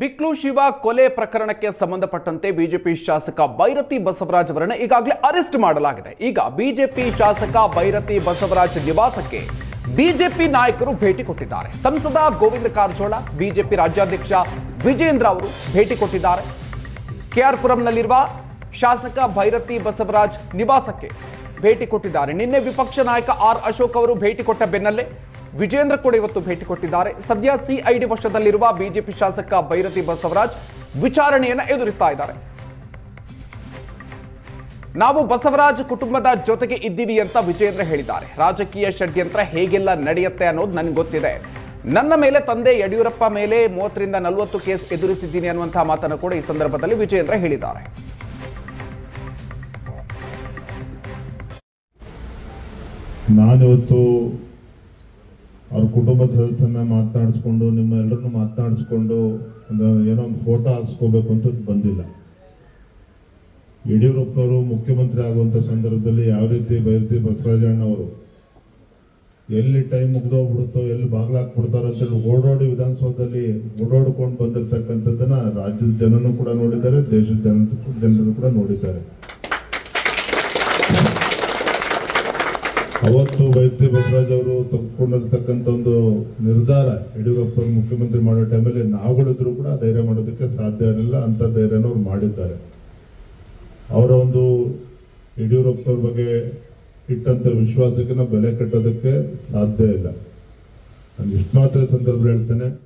ಬಿಕ್ಲು ಶಿವ ಕೊಲೆ ಪ್ರಕರಣಕ್ಕೆ ಸಂಬಂಧಪಟ್ಟಂತೆ ಬಿಜೆಪಿ ಶಾಸಕ ಬೈರತಿ ಬಸವರಾಜ್ ಅವರನ್ನ ಈಗಾಗಲೇ ಅರೆಸ್ಟ್ ಮಾಡಲಾಗಿದೆ. ಈಗ ಬಿಜೆಪಿ ಶಾಸಕ ಬೈರತಿ ಬಸವರಾಜ್ ನಿವಾಸಕ್ಕೆ ಬಿಜೆಪಿ ನಾಯಕರು ಭೇಟಿ ಕೊಟ್ಟಿದ್ದಾರೆ. ಸಂಸದ ಗೋವಿಂದ ಕಾರಜೋಳ, ಬಿಜೆಪಿ ರಾಜ್ಯಾಧ್ಯಕ್ಷ ವಿಜೇಂದ್ರ ಅವರು ಭೇಟಿ ಕೊಟ್ಟಿದ್ದಾರೆ. ಕೆಆರ್ ಪುರಂನಲ್ಲಿರುವ ಶಾಸಕ ಭೈರತಿ ಬಸವರಾಜ್ ನಿವಾಸಕ್ಕೆ ಭೇಟಿ ಕೊಟ್ಟಿದ್ದಾರೆ. ನಿನ್ನೆ ವಿಪಕ್ಷ ನಾಯಕ ಆರ್ ಅಶೋಕ್ ಅವರು ಭೇಟಿ ಕೊಟ್ಟ ಬೆನ್ನಲ್ಲೇ ವಿಜೇಂದ್ರ ಕೂಡ ಇವತ್ತು ಭೇಟಿ ಕೊಟ್ಟಿದ್ದಾರೆ. ಸದ್ಯ ಸಿಐಡಿ ವಶದಲ್ಲಿರುವ ಬಿಜೆಪಿ ಶಾಸಕ ಭೈರತಿ ಬಸವರಾಜ್ ವಿಚಾರಣೆಯನ್ನ ಎದುರಿಸ್ತಾ ಇದ್ದಾರೆ. ನಾವು ಬಸವರಾಜ್ ಕುಟುಂಬದ ಜೊತೆಗೆ ಇದ್ದೀವಿ ಅಂತ ವಿಜೇಂದ್ರ ಹೇಳಿದ್ದಾರೆ. ರಾಜಕೀಯ ಷಡ್ಯಂತ್ರ ಹೇಗೆಲ್ಲ ನಡೆಯುತ್ತೆ ಅನ್ನೋದು ನನಗೆ ಗೊತ್ತಿದೆ. ನನ್ನ ಮೇಲೆ ತಂದೆ ಯಡಿಯೂರಪ್ಪ ಮೇಲೆ ಮೂವತ್ತರಿಂದ ನಲವತ್ತು ಕೇಸ್ ಎದುರಿಸಿದ್ದೀನಿ ಅನ್ನುವಂತಹ ಮಾತನ್ನು ಕೂಡ ಈ ಸಂದರ್ಭದಲ್ಲಿ ವಿಜೇಂದ್ರ ಹೇಳಿದ್ದಾರೆ. ನಾನಿವತ್ತು ಅವ್ರ ಕುಟುಂಬದ ಸದಸ್ಯರನ್ನ ಮಾತನಾಡಿಸ್ಕೊಂಡು ನಿಮ್ಮ ಎಲ್ಲರನ್ನು ಮಾತನಾಡಿಸ್ಕೊಂಡು ಏನೋ ಒಂದು ಫೋಟೋ ಹಾಕ್ಸ್ಕೋಬೇಕು ಅಂತ ಬಂದಿಲ್ಲ. ಯಡಿಯೂರಪ್ಪನವರು ಮುಖ್ಯಮಂತ್ರಿ ಆಗುವಂಥ ಸಂದರ್ಭದಲ್ಲಿ ಯಾವ ರೀತಿ ಬೈರತಿ ಬಸವರಾಜಣ್ಣವರು ಎಲ್ಲಿ ಟೈಮ್ ಮುಗ್ದೋಗ್ಬಿಡುತ್ತೋ, ಎಲ್ಲಿ ಬಾಗ್ಲಾಕ್ಬಿಡ್ತಾರೋ ಅಂತೇಳಿ ಓಡೋಡಿ ವಿಧಾನಸೌಧದಲ್ಲಿ ಓಡಾಡ್ಕೊಂಡು ಬಂದಿರ್ತಕ್ಕಂಥದ್ದನ್ನ ರಾಜ್ಯದ ಜನನೂ ಕೂಡ ನೋಡಿದ್ದಾರೆ, ದೇಶದ ಜನ ಜನರು ಕೂಡ ನೋಡಿದ್ದಾರೆ. ಅವತ್ತು ವೈದ್ಯ ಬಸವರಾಜ್ ಅವರು ತೆಗೆದುಕೊಂಡಿರ್ತಕ್ಕಂಥ ಒಂದು ನಿರ್ಧಾರ ಯಡಿಯೂರಪ್ಪ ಮುಖ್ಯಮಂತ್ರಿ ಮಾಡೋ ಟೈಮಲ್ಲಿ ನಾವುಗಳಿದ್ರು ಕೂಡ ಧೈರ್ಯ ಮಾಡೋದಕ್ಕೆ ಸಾಧ್ಯ ಇರಲಿಲ್ಲ ಅಂಥ ಧೈರ್ಯನೂ ಅವ್ರು ಮಾಡಿದ್ದಾರೆ. ಅವರ ಒಂದು ಯಡಿಯೂರಪ್ಪರ ಬಗ್ಗೆ ಇಟ್ಟಂಥ ವಿಶ್ವಾಸಕ್ಕೆ ಬೆಲೆ ಕಟ್ಟೋದಕ್ಕೆ ಸಾಧ್ಯ ಇಲ್ಲ. ನಾನು ಇಷ್ಟು ಮಾತ್ರ ಸಂದರ್ಭ ಹೇಳ್ತೇನೆ